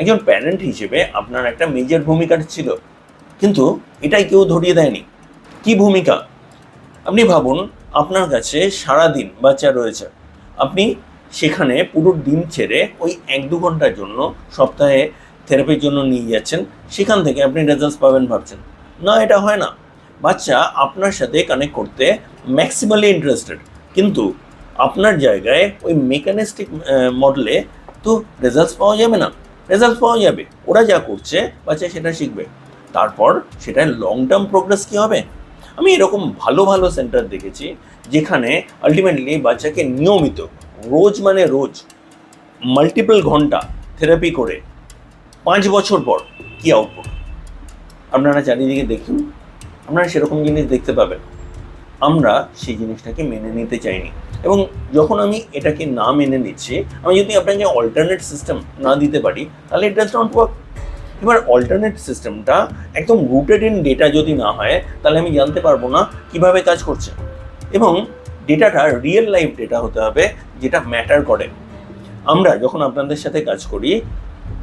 একজন প্যারেন্ট হিসেবে আপনার একটা মেজর ভূমিকা ছিল। কিন্তু এটাই কেউ ধরিয়ে দেয়নি। কি ভূমিকা? আপনি ভাবুন, আপনার কাছে সারা দিন বাচ্চা রয়েছে। আপনি সেখানে পুরো দিন ছেড়ে ওই এক দু ঘণ্টার জন্য, সপ্তাহে থেরাপির জন্য নিয়ে যাচ্ছেন, সেখান থেকে আপনি রেজাল্টস পাবেন ভাবছেন। না, এটা হয় না। বাচ্চা আপনার সাথে কানেক্ট করতে ম্যাক্সিমালি ইন্টারেস্টেড কিন্তু আপনার জায়গায় ওই মেকানিস্টিক মডেলে তো রেজাল্টস পাওয়া যাবে না। রেজাল্টস পাওয়া যাবে। ওরা যা করছে, বাচ্চা সেটা শিখবে। তারপর সেটার লং টার্ম প্রোগ্রেস কী হবে? আমি এরকম ভালো ভালো সেন্টার দেখেছি, যেখানে আলটিমেটলি বাচ্চাকে নিয়মিত, রোজ মানে রোজ মাল্টিপল ঘণ্টা থেরাপি করে পাঁচ বছর পর কী আউটপুট আপনারা চারিদিকে দেখুন, আপনারা সেরকম জিনিস দেখতে পাবেন। আমরা সেই জিনিসটাকে মেনে নিতে চাইনি। এবং যখন আমি এটাকে না মেনে নিচ্ছি, আমি যদি আপনাকে অল্টারনেট সিস্টেম না দিতে পারি, তাহলে ইট ডাজ নট ওয়ার্ক এবার অল্টারনেট সিস্টেমটা একদম রুটেড ইন ডেটা যদি না হয়, তাহলে আমি জানতে পারব না কীভাবে কাজ করছে। এবং ডেটাটা রিয়েল লাইফ ডেটা হতে হবে, যেটা ম্যাটার করে। আমরা যখন আপনাদের সাথে কাজ করি,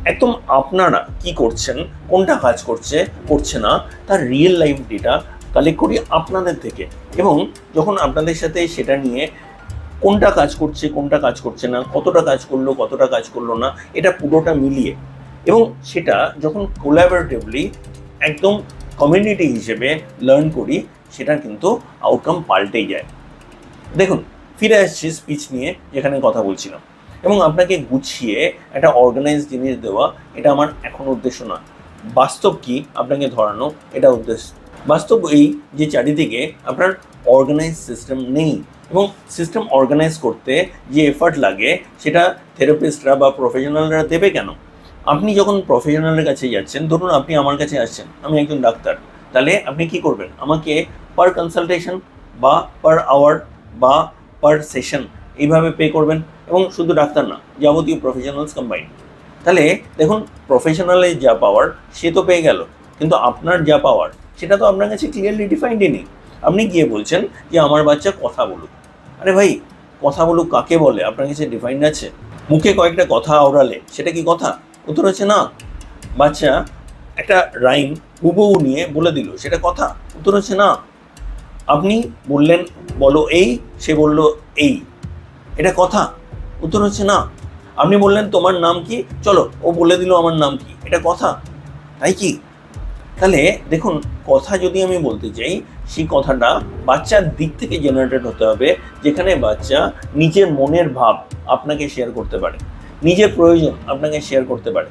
একদম আপনারা কি করছেন, কোনটা কাজ করছে করছে না, তার রিয়েল লাইফ ডেটা কালেক্ট করি আপনাদের থেকে। এবং যখন আপনাদের সাথে সেটা নিয়ে কোনটা কাজ করছে, কোনটা কাজ করছে না, কতটা কাজ করল, কতটা কাজ করল না, এটা পুরোটা মিলিয়ে। এবং সেটা যখন কোলাবোরেটিভলি একদম কমিউনিটি হিসেবে লার্ন করি, সেটা কিন্তু আউটকাম পাল্টেই যায়। দেখুন, ফিরে আসছি স্পিচ নিয়ে, যেখানে কথা বলছিলাম। এবং আপনাকে গুছিয়ে একটা অর্গানাইজ জিনিস দেওয়া, এটা আমার এখন উদ্দেশ্য নয় বাস্তব কি আপনাকে ধরানো, এটা উদ্দেশ্য বাস্তব এই যে চারিদিকে আপনার অর্গানাইজ সিস্টেম নেই এবং সিস্টেম অর্গানাইজ করতে যে এফার্ট লাগে, সেটা থেরাপিস্টরা বা প্রফেশনালরা দেবে কেন? আপনি যখন প্রফেশনালের কাছে যাচ্ছেন, ধরুন আপনি আমার কাছে আসছেন, আমি একজন ডাক্তার, তাহলে আপনি কি করবেন? আমাকে পার কনসালটেশন বা পার আওয়ার বা পার সেশন এইভাবে পে করবেন এবং শুধু ডাক্তার না, যাবতীয় প্রফেশনালস কম্বাইন তাহলে দেখুন প্রফেশনালে যা পাওয়ার সে তো পেয়ে গেল, কিন্তু আপনার যা পাওয়ার সেটা তো আপনার কাছে ক্লিয়ারলি ডিফাইন্ডই নেই। আপনি গিয়ে বলছেন যে আমার বাচ্চা কথা বলুক। আরে ভাই, কথা বলুক কাকে বলে? আপনার কাছে ডিফাইন্ড আছে? মুখে কয়েকটা কথা আওড়ালে সেটা কি কথা? উত্তর হচ্ছে না। বাচ্চা একটা রাইম হুবহু নিয়ে বলে দিল, সেটা কথা? উত্তর হচ্ছে না। আপনি বললেন, বলো এই, সে বলল এই। এটা কথা? উত্তর হচ্ছে না। আপনি বললেন, তোমার নাম কি? চলো, ও বলে দিল আমার নাম কি। এটা কথা? তাই কি? তাহলে দেখুন, কথা যদি আমি বলতে চাই, সেই কথাটা বাচ্চার দিক থেকে জেনারেটেড হতে হবে, যেখানে বাচ্চা নিজের মনের ভাব আপনাকে শেয়ার করতে পারে। নিজের প্রয়োজন আপনাকে শেয়ার করতে পারে।